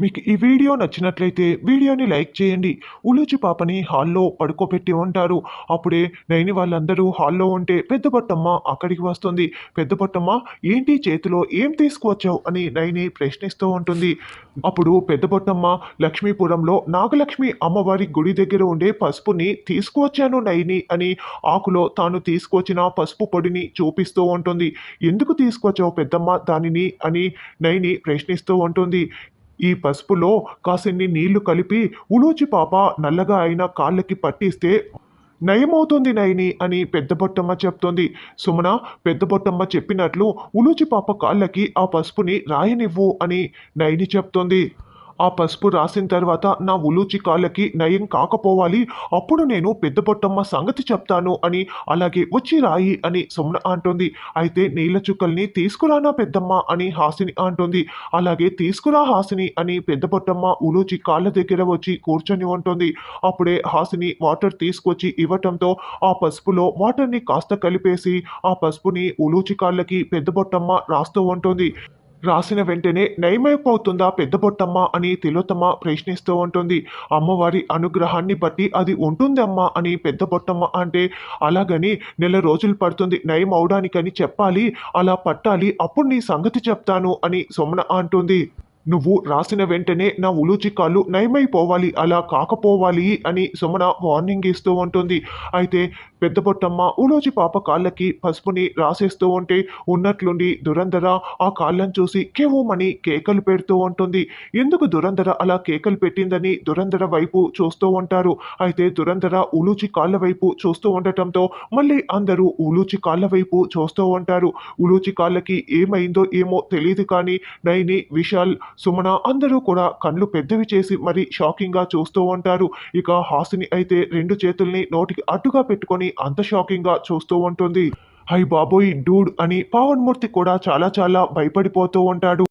మీకు ఈ వీడియో నచ్చినట్లయితే వీడియోని లైక్ చేయండి. ఉలూచి పాపని హాల్లో పడుకోబెట్టి ఉంటారు. అప్పుడే నైని వాళ్ళందరూ హాల్లో ఉంటే పెద్ద పొట్టమ్మ అక్కడికి వస్తుంది. పెద్ద పొట్టమ్మ ఏంటి చేతిలో ఏం తీసుకువచ్చావు? అని నైని ప్రశ్నిస్తూ ఉంటుంది. అప్పుడు పెద్ద పొట్టమ్మ లక్ష్మీపురంలో నాగలక్ష్మి అమ్మవారి గుడి దగ్గర ఉండే పసుపుని తీసుకువచ్చాను నైని అని ఆకులో తాను తీసుకొచ్చిన పసుపు పొడిని చూపిస్తూ ఉంటుంది. ఎందుకు తీసుకొచ్చావు పెద్దమ్మ దానిని? అని నైని ప్రశ్నిస్తూ ఉంటుంది. ఈ పసుపులో కాసిన్ని నీళ్ళు కలిపి ఉలూచి పాప నల్లగా అయిన కాళ్ళకి పట్టిస్తే నయమవుతుంది నయని అని పెద్ద బొట్టమ్మ చెప్తుంది. సుమన పెద్ద బొట్టమ్మ చెప్పినట్లు ఉలూచి పాప కాళ్ళకి ఆ పసుపుని రాయనివ్వు అని నయని చెప్తుంది. ఆ పసుపు రాసిన తర్వాత నా ఉలూచి కాళ్ళకి నయం కాకపోవాలి. అప్పుడు నేను పెద్ద పొట్టమ్మ సంగతి చెప్తాను అని అలాగే వచ్చి రాయి అని సుమన అంటుంది. అయితే నీళ్ళ చుక్కల్ని తీసుకురానా పెద్దమ్మ అని హాసిని అంటుంది. అలాగే తీసుకురా హాసిని అని పెద్ద పొట్టమ్మ ఉలూచి కాళ్ళ దగ్గర వచ్చి కూర్చొని ఉంటుంది. అప్పుడే హాసిని వాటర్ తీసుకొచ్చి ఇవ్వటంతో ఆ పసుపులో వాటర్ని కాస్త కలిపేసి ఆ పసుపుని ఉలూచి కాళ్ళకి పెద్ద పొట్టమ్మ రాస్తూ ఉంటుంది. రాసిన వెంటనే నయమైపోతుందా పెద్ద బొట్టమ్మ అని తిలోతమ్మ ప్రశ్నిస్తూ ఉంటుంది. అమ్మవారి అనుగ్రహాన్ని బట్టి అది ఉంటుందమ్మా అని పెద్ద బొట్టమ్మ అంటే అలాగని నెల రోజులు పడుతుంది. నయం అవడానికని చెప్పాలి అలా పట్టాలి అప్పుడు నీ సంగతి చెప్తాను అని సొమన అంటుంది. నువ్వు రాసిన వెంటనే నా ఉలూచికాలు కాళ్ళు నయమైపోవాలి అలా కాకపోవాలి అని సుమన వార్నింగ్ ఇస్తూ ఉంటుంది. అయితే పెద్ద పొట్టమ్మ ఉలూచి పాప కాళ్ళకి పసుపుని రాసేస్తూ ఉంటే ఉన్నట్లుండి దురంధర ఆ కాళ్ళని చూసి కేవోమని కేకలు పెడుతూ ఉంటుంది. ఎందుకు దురంధర అలా కేకలు పెట్టిందని దురంధర వైపు చూస్తూ ఉంటారు. అయితే దురంధర ఉలూచి కాళ్ళ వైపు చూస్తూ ఉండటంతో మళ్ళీ అందరూ ఉలూచి కాళ్ళ వైపు చూస్తూ ఉంటారు. ఉలూచి కాళ్ళకి ఏమైందో ఏమో తెలియదు కానీ నైని విశాల్ సుమన అందరూ కూడా కళ్ళు పెద్దవి చేసి మరి షాకింగ్గా చూస్తూ ఉంటారు. ఇక హాసిని అయితే రెండు చేతుల్ని నోటికి అడ్డుగా పెట్టుకొని అంత షాకింగ్గా చూస్తూ ఉంటుంది. హై బాబోయ్ డూడ్ అని పావన్మూర్తి కూడా చాలా చాలా భయపడిపోతూ ఉంటాడు.